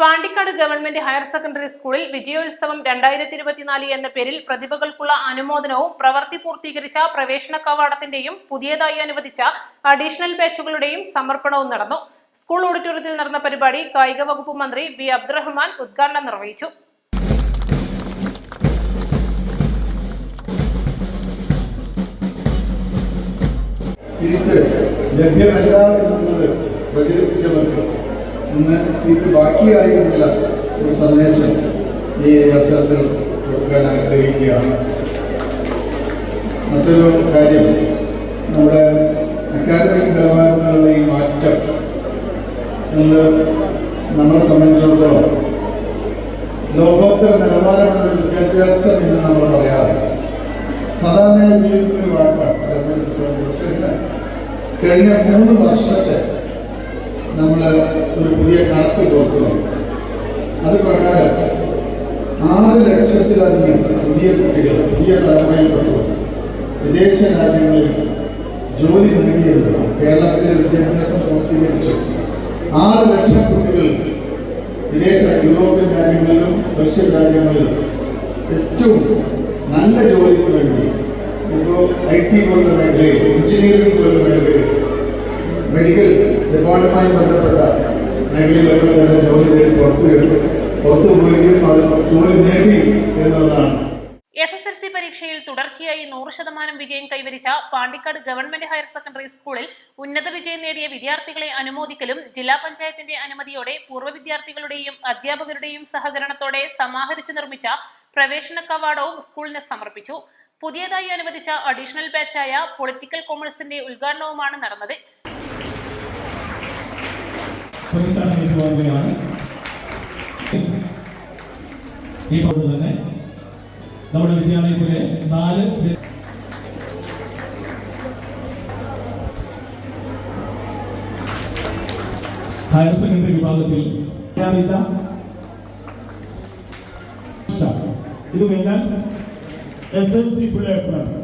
Pandikkad government higher secondary സ്കൂളിൽ വിജയോത്സവം രണ്ടായിരത്തി ഇരുപത്തിനാല് എന്ന പേരിൽ പ്രതിഭകൾക്കുള്ള അനുമോദനവും പ്രവൃത്തി പൂർത്തീകരിച്ച പ്രവേശന കവാടത്തിന്റെയും പുതിയതായി അനുവദിച്ച അഡീഷണൽ ബാച്ചുകളുടെയും സമർപ്പണവും നടന്നു. സ്കൂൾ ഓഡിറ്റോറിയത്തിൽ നടന്ന പരിപാടി കായിക വകുപ്പ് മന്ത്രി വി അബ്ദുറഹ്മാൻ ഉദ്ഘാടനം നിർവഹിച്ചു. ലഭ്യമല്ല എന്നുള്ളത് പ്രചരിപ്പിച്ചവർക്ക് ഇന്ന് സീറ്റ് ബാക്കിയായി എന്നുള്ള ഒരു സന്ദേശം ഈ അവസരത്തിൽ കൊടുക്കാൻ ആഗ്രഹിക്കുകയാണ് മറ്റൊരു കാര്യം നമ്മുടെ അക്കാദമിക് നിലവാരത്തിലുള്ള ഈ മാറ്റം എന്ന് നമ്മളെ സംബന്ധിച്ചിടത്തോളം ലോകോത്തര നിലവാരമുള്ള ഒരു വിദ്യാഭ്യാസം എന്ന് നമ്മൾ പറയാറ് സാധാരണ ഉപയോഗിക്കുന്ന ഒരു വാക്കാണ്. കഴിഞ്ഞ മൂന്ന് വർഷത്തെ നമ്മൾ ഒരു പുതിയ കണക്ക് കൊടുക്കുന്നു. അത് പ്രകാരം ആറ് ലക്ഷത്തിലധികം പുതിയ കുട്ടികൾ പുതിയ തലമുറയിൽപ്പെട്ടവർ വിദേശ രാജ്യങ്ങളിൽ ജോലി നേടിയെന്നതാണ് കേരളത്തിലെ വിദ്യാഭ്യാസം പൂർത്തീകരിച്ചു ആറ് ലക്ഷം കുട്ടികൾ വിദേശ യൂറോപ്യൻ രാജ്യങ്ങളിലും റഷ്യൻ രാജ്യങ്ങളിലും ഏറ്റവും നല്ല ജോലിക്ക് വേണ്ടി ഇപ്പോൾ ഐ ടി പോലുള്ള മേഖലയിൽ എഞ്ചിനീയറിംഗ് പോലുള്ള മേഖലയിൽ മെഡിക്കൽ ഡിപ്പാർട്ട്മെന്റുമായി ബന്ധപ്പെട്ട മേഖലയിലൊക്കെ ജോലി പുറത്ത് കിട്ടും ജോലി നേടി എന്നുള്ളതാണ്. എസ് എസ് എൽ സി പരീക്ഷയിൽ തുടർച്ചയായി നൂറ് ശതമാനം വിജയം കൈവരിച്ച പാണ്ടിക്കാട് ഗവൺമെന്റ് ഹയർ സെക്കൻഡറി സ്കൂളിൽ ഉന്നത വിജയം നേടിയ വിദ്യാർത്ഥികളെ അനുമോദിക്കലും ജില്ലാ പഞ്ചായത്തിന്റെ അനുമതിയോടെ പൂർവ വിദ്യാർത്ഥികളുടെയും അധ്യാപകരുടെയും സഹകരണത്തോടെ സമാഹരിച്ചു നിർമ്മിച്ച പ്രവേശന കവാടവും സ്കൂളിന് സമർപ്പിച്ചു. പുതിയതായി അനുവദിച്ച അഡീഷണൽ ബാച്ചായ പൊളിറ്റിക്കൽ കോമേഴ്സിന്റെ ഉദ്ഘാടനവുമാണ് നടന്നത്. പുരസ്കാരം ഏറ്റുവാങ്ങുകയാണ് ഈ പോലെ തന്നെ നമ്മുടെ വിദ്യാലയത്തിലെ നാല് ഹയർ സെക്കൻഡറി വിഭാഗത്തിൽ ഇത് കഴിഞ്ഞാൽ S L C full A plus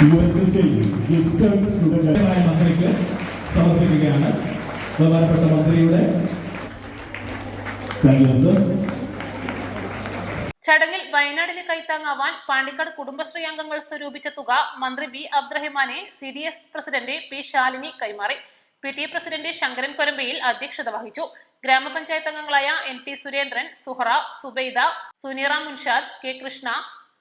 U S S L gifted student മന്ത്രിക്ക് സമർപ്പിക്കുകയാണ്. ബഹുമാനപ്പെട്ട മന്ത്രിയുടെ ചടങ്ങിൽ വയനാടിന് കൈത്താങ്ങാവാൻ പാണ്ടിക്കാട് കുടുംബശ്രീ അംഗങ്ങൾ സ്വരൂപിച്ച തുക മന്ത്രി B അബ്ദുറഹിമാനെ C D S president P Shalini കൈമാറി. P T A president Sankaran Korambayil അധ്യക്ഷത വഹിച്ചു. ഗ്രാമപഞ്ചായത്ത് അംഗങ്ങളായ N T Surendran Suhara Zubaida Suneera Munshad K Krishna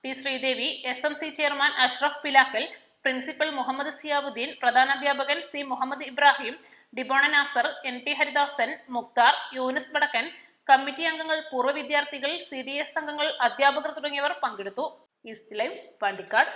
P Sreedevi S M C chairman Ashraf Pilakkal principal Muhammad Siyabuddin പ്രധാനാധ്യാപകൻ C Muhammad Ibrahim ഡിബോണ Nasar N T Haridasan Mukthar Younis Vadakkan committee അംഗങ്ങൾ പൂർവ വിദ്യാർത്ഥികൾ C D S അംഗങ്ങൾ അധ്യാപകർ തുടങ്ങിയവർ പങ്കെടുത്തു. East live Pandikkad.